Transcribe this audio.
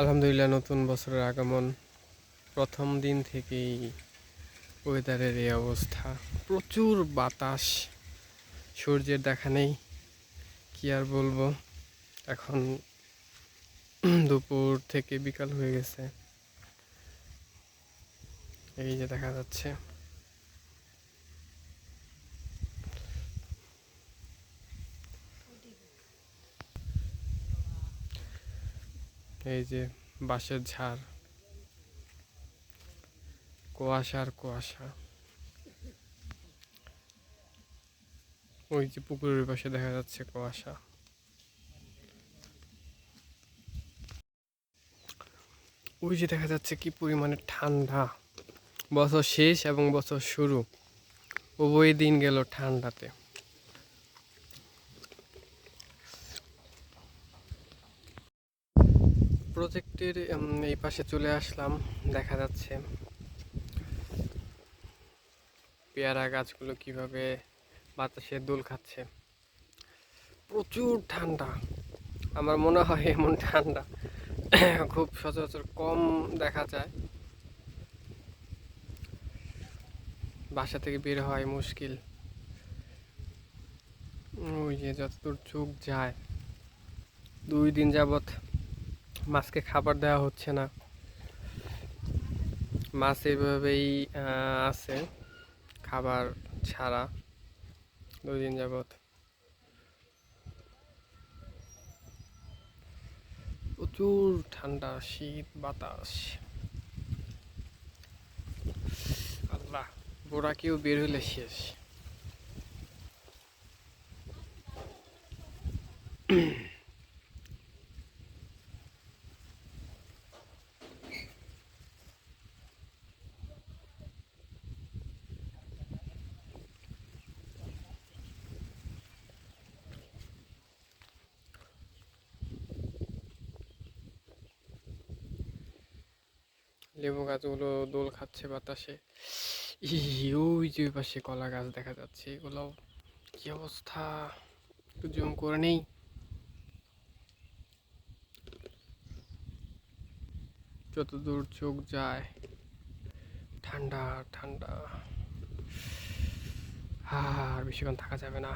আলহামদুলিল্লাহ, নতুন বছরের আগমন, প্রথম দিন থেকেই ওয়েদারের এই অবস্থা। প্রচুর বাতাস, সূর্যের দেখা নেই, কি আর বলব? এখন দুপুর থেকে বিকাল হয়ে গেছে। এই যে দেখা যাচ্ছে। এই যে বাঁশের ঝাড়। কুয়াশা আর কুয়াশা। ওই যে পুকুরের পাশে দেখা যাচ্ছে কুয়াশা। ওই যে দেখা যাচ্ছে কি পরিমাণে ঠান্ডা। বছর শেষ এবং বছর শুরু। উভয় দিন গেল ঠান্ডাতে। প্রজেক্টের এই পাশে চলে আসলাম, দেখা যাচ্ছে পেয়ারা গাছগুলো কীভাবে বাতাসে দোল খাচ্ছে। প্রচুর ঠান্ডা, আমার মনে হয় এমন ঠান্ডা, খুব সচরাচর কম দেখা যায়। বাসা থেকে বের হয় মুশকিল। ওই যে যতদূর চোখ যায়, দুই দিন যাবত মাছকে খাবার দেওয়া হচ্ছে না। মাছ এইভাবেই আছে খাবার ছাড়া দুই দিন যাবত প্রচুর ঠান্ডা, শীত, বাতাস। আল্লাহ, বোরা কেউ বের হলে শেষ। লেবু গাছগুলো দোল খাচ্ছে বাতাসে। ওই যে পাশে কলা গাছ দেখা যাচ্ছে, এগুলো কি অবস্থা? একটু জুম করে নেই। যতদূর চোখ যায়, ঠান্ডা ঠান্ডা। আর বেশিক্ষণ থাকা যাবে না।